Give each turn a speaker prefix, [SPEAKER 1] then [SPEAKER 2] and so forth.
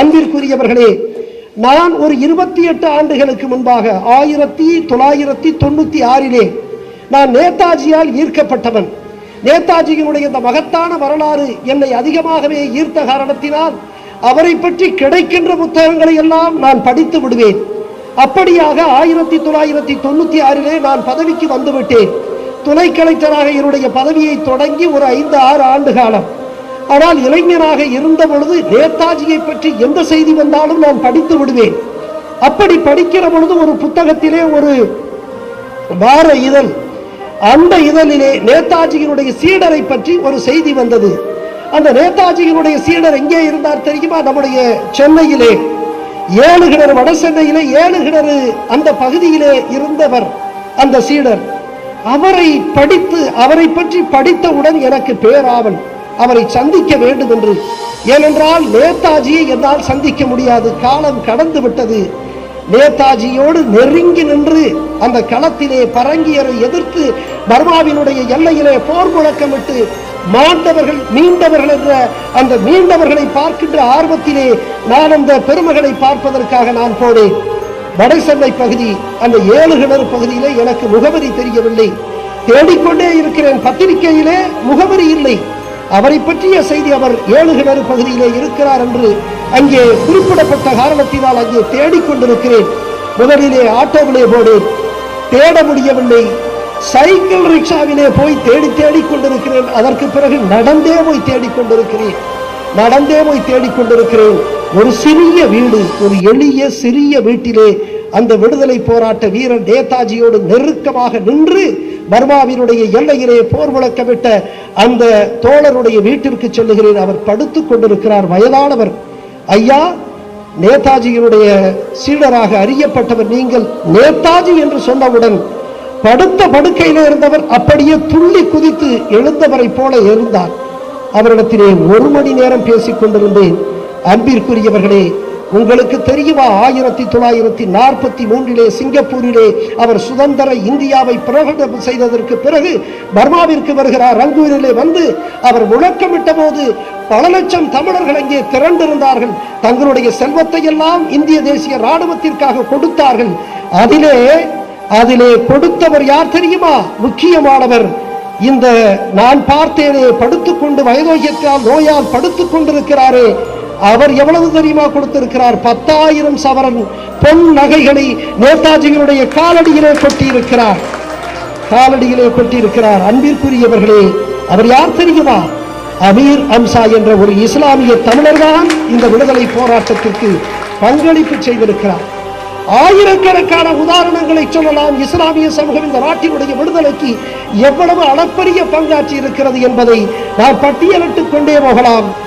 [SPEAKER 1] அன்பிற்குரியவர்களே நான் ஒரு இருபத்தி எட்டு ஆண்டுகளுக்கு முன்பாக ஆயிரத்தி தொள்ளாயிரத்தி தொண்ணூத்தி ஆறிலே நான் நேதாஜியால் ஈர்க்கப்பட்டவன். நேதாஜியினுடைய இந்த மகத்தான வரலாறு என்னை அதிகமாகவே ஈர்த்த காரணத்தினால் அவரை பற்றி கிடைக்கின்ற புத்தகங்களை எல்லாம் நான் படித்து விடுவேன். அப்படியாக ஆயிரத்தி தொள்ளாயிரத்தி தொண்ணூத்தி ஆறிலே நான் பதவிக்கு வந்துவிட்டேன். துணை கலெக்டராக என்னுடைய பதவியை தொடங்கி ஒரு ஐந்து ஆறு ஆண்டு காலம். ஆனால் இளைஞராக இருந்த பொழுது நேதாஜியை பற்றி எந்த செய்தி வந்தாலும் நான் படித்து விடுவேன். அப்படி படிக்கிற பொழுது ஒரு புத்தகத்திலே ஒரு வார இதழ் அந்த இதழிலே நேதாஜியினுடைய சீடரை பற்றி ஒரு செய்தி வந்தது. அந்த நேதாஜியினுடைய சீடர் எங்கே இருந்தார் தெரியுமா? நம்முடைய சென்னையிலே. ஏழு கிணறு வட சென்னையிலே ஏழு கிணறு அந்த பகுதியிலே இருந்தவர் அந்த சீடர். அவரை படித்து அவரை பற்றி படித்தவுடன் எனக்கு பேராவல். அவரை சந்திக்க வேண்டும் என்று ஏனென்றால் நேதாஜியை என்னால் சந்திக்க முடியாது. காலம் கடந்து விட்டது. நேதாஜியோடு நெருங்கி நின்று அந்த களத்திலே பரங்கியரை எதிர்த்து பர்மாவினுடைய எல்லையிலே போர் முழக்கமிட்டு மாண்டவர்கள் மீண்டவர்கள் என்ற அந்த மீண்டவர்களை பார்க்கின்ற ஆர்வத்திலே நான் அந்த பெருமகளை பார்ப்பதற்காக நான் போனேன். வடசென்னை பகுதி அந்த ஏழு கிணறு பகுதியிலே எனக்கு முகவரி தெரியவில்லை. தேடிக்கொண்டே இருக்கிறேன். பத்திரிகையிலே முகவரி இல்லை. அவரை பற்றிய செய்தி அவர் ஏழு கிணறு பகுதியிலே இருக்கிறார் என்று அங்கே குறிப்பிடப்பட்ட காரணத்தினால் அங்கே தேடிக்கொண்டிருக்கிறேன் முதலிலே ஆட்டோவிலே போனேன் தேட முடியவில்லை. சைக்கிள் ரிக்ஷாவிலே போய் தேடி தேடிக் கொண்டிருக்கிறேன். அதற்கு பிறகு நடந்தே போய் தேடிக் கொண்டிருக்கிறேன். நடந்தே போய் தேடிக் கொண்டிருக்கிறேன். ஒரு சிறிய வீடு ஒரு எளிய சிறிய வீட்டிலே அந்த விடுதலை போராட்ட வீரர் நேதாஜியோடு நெருக்கமாக நின்று பர்மாவினுடைய எல்லையிலே போர் முழக்கமிட்ட அந்த தோழருடைய வீட்டிற்கு செல்லுகிறேன். அவர் படுத்துக் கொண்டிருக்கிறார். வயதானவர். ஐயா நேதாஜியினுடைய சீடராக அறியப்பட்டவர் நீங்கள் நேதாஜி என்று சொன்னவுடன் படுத்த படுக்கையில் இருந்தவர் அப்படியே துள்ளி குதித்து எழுந்தவரை போல இருந்தார். அவரிடத்திலே ஒரு மணி நேரம் பேசிக் கொண்டிருந்தேன். அன்பிற்குரியவர்களே உங்களுக்கு தெரியுமா? ஆயிரத்தி தொள்ளாயிரத்தி நாற்பத்தி மூன்றிலே சிங்கப்பூரிலே அவர் சுதந்திர இந்தியாவை பிரகடனம் செய்ததற்கு பிறகு பர்மாவிற்கு வருகிறார். ரங்கூரிலே வந்து அவர் முழக்கமிட்ட போது பல லட்சம் தமிழர்கள் அங்கே திரண்டிருந்தார்கள். தங்களுடைய செல்வத்தை எல்லாம் இந்திய தேசிய ராணுவத்திற்காக கொடுத்தார்கள். அதிலே அதிலே கொடுத்தவர் யார் தெரியுமா? முக்கியமானவர். இந்த நான் பார்த்தேனே படுத்துக்கொண்டு வயதோகியத்தால் நோயால் படுத்துக் கொண்டிருக்கிறாரே அவர் எவ்வளவு தெரியுமா கொடுத்திருக்கிறார்? பத்தாயிரம் சவரன் பொன் நகைகளை நேதாஜிகளுடைய காலடியிலே கொட்டியிருக்கிறார். காலடியிலே கொட்டியிருக்கிறார். அன்பிற்குரியவர்களே அவர் யார் தெரியுமா? அமீர் அம்சா என்ற ஒரு இஸ்லாமிய தமிழர்தான் இந்த விடுதலை போராட்டத்திற்கு பங்களிப்பு செய்திருக்கிறார். ஆயிரக்கணக்கான உதாரணங்களை சொல்லலாம். இஸ்லாமிய சமூகம் இந்த நாட்டினுடைய விடுதலைக்கு எவ்வளவு அளப்பரிய பங்காற்றி இருக்கிறது என்பதை நாம் பட்டியலிட்டுக் கொண்டே போகலாம்.